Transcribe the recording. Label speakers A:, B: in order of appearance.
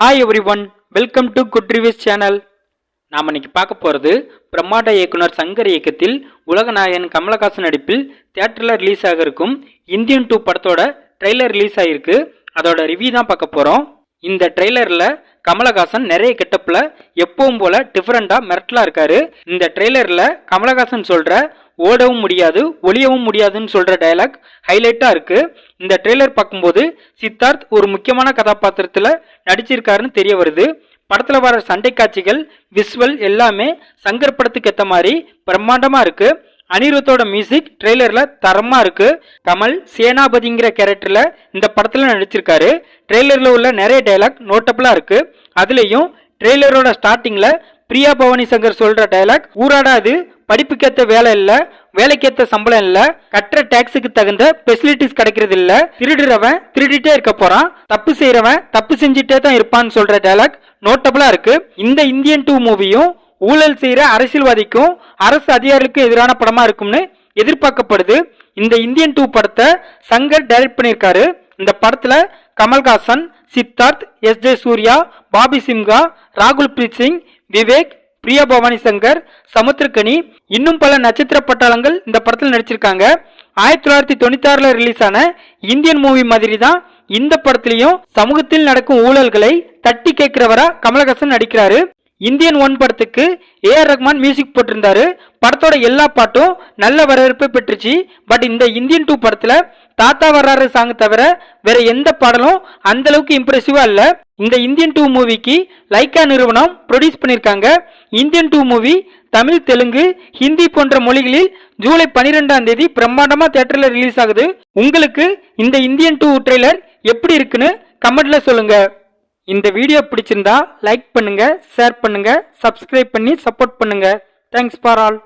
A: Hi everyone welcome to good reviews channel நாம் இன்னைக்கு பார்க்க போகிறது பிரம்மாண்ட இயக்குனர் சங்கர் இயக்கத்தில் உலகநாயகன் கமலஹாசன் நடிப்பில் தியேட்டரில் ரிலீஸ் ஆக இருக்கும் இந்தியன் டூ படத்தோட ட்ரெய்லர் ரிலீஸ் ஆகிருக்கு அதோட ரிவ்யூ தான் பார்க்க போகிறோம் இந்த ட்ரெய்லரில் கமலஹாசன் நிறைய கெட்டப்பில் எப்பவும் போல டிஃப்ரெண்ட்டாக மிரட்டலாக இருக்காரு. இந்த ட்ரெய்லரில் கமலஹாசன் சொல்கிற ஓடவும் முடியாது ஒளியவும் முடியாதுன்னு சொல்கிற டயலாக் ஹைலைட்டாக இருக்குது இந்த ட்ரெய்லர் பார்க்கும்போது சித்தார்த் ஒரு முக்கியமான கதாபாத்திரத்தில் நடிச்சிருக்காருன்னு தெரிய வருது. படத்தில் வர சண்டை காட்சிகள் விஷுவல் எல்லாமே சங்கர் படத்துக்கு ஏற்ற மாதிரி பிரம்மாண்டமாக இருக்குது அனிருத்தோட மியூசிக் ட்ரெய்லரில் தரமாக இருக்குது கமல் சேனாபதிங்கிற கேரக்டரில் இந்த படத்தில் நடிச்சிருக்காரு. ட்ரெய்லரில் உள்ள நிறைய டைலாக் நோட்டபுளாக இருக்குது அதுலேயும் ட்ரெய்லரோட ஸ்டார்டிங்கில் பிரியா பவானி சங்கர் சொல்கிற டைலாக் ஊராடாது படிப்புக்கேற்ற வேலை இல்லை வேலைக்கேற்ற சம்பளம் இல்லை கட்டுற டேக்ஸுக்கு தகுந்த ஃபெசிலிட்டிஸ் கிடைக்கிறது இல்ல திருடுறவன் திருடிட்டே இருக்க போறான் தப்பு செய்யறவன் தப்பு செஞ்சுட்டே தான் இருப்பான்னு சொல்ற டைலாக் நோட்டபுளா இருக்கு. இந்த இந்தியன் டூ மூவியும் ஊழல் செய்யற அரசியல்வாதிக்கும் அரசு அதிகாரிகளுக்கும் எதிரான படமா இருக்கும்னு எதிர்பார்க்கப்படுது. இந்த இந்தியன் டூ படத்தை சங்கர் டைரக்ட் பண்ணியிருக்காரு. இந்த படத்துல கமல்ஹாசன் சித்தார்த் எஸ் ஜே சூர்யா பாபி சிம்கா ராகுல் பிரீத் சிங் விவேக் பிரியா பவானி சங்கர் சமுத்திரக்கனி இன்னும் பல நட்சத்திர பட்டாளங்கள் இந்த படத்தில் நடிச்சிருக்காங்க. ஆயிரத்தி தொள்ளாயிரத்தி தொண்ணூத்தி ஆறுல ரிலீஸ் ஆன இந்தியன் மூவி மாதிரி தான் இந்த படத்திலையும் சமூகத்தில் நடக்கும் ஊழல்களை தட்டி கேட்கிறவரா கமலஹாசன் நடிக்கிறாரு. இந்தியன் ஒன் படத்துக்கு ஏ ஆர் ரஹ்மான் மியூசிக் போட்டிருந்தாரு. படத்தோட எல்லா பாட்டும் நல்ல வரவேற்பு பெற்றுச்சு. பட் இந்த இந்தியன் டூ படத்துல தாத்தா வர்றாரு சாங் தவிர வேற எந்த பாடலும் அந்த அளவுக்கு இம்ப்ரெசிவா இல்ல. இந்த இந்தியன் டூ மூவிக்கு லைக்கா நிறுவனம் ப்ரொடியூஸ் பண்ணியிருக்காங்க Indian two movie Tamil Telugu Hindi போன்ற மொழிகளில் ஜூலை பனிரெண்டாம் தேதி பிரம்மாண்டமா தேட்டரில் ரிலீஸ் ஆகுது. உங்களுக்கு இந்த இந்தியன் டூ ட்ரெய்லர் எப்படி இருக்குன்னு கமெண்ட்ல சொல்லுங்க. இந்த வீடியோ பிடிச்சிருந்தா லைக் பண்ணுங்க ஷேர் பண்ணுங்க சப்ஸ்கிரைப் பண்ணி சப்போர்ட் பண்ணுங்க. Thanks for all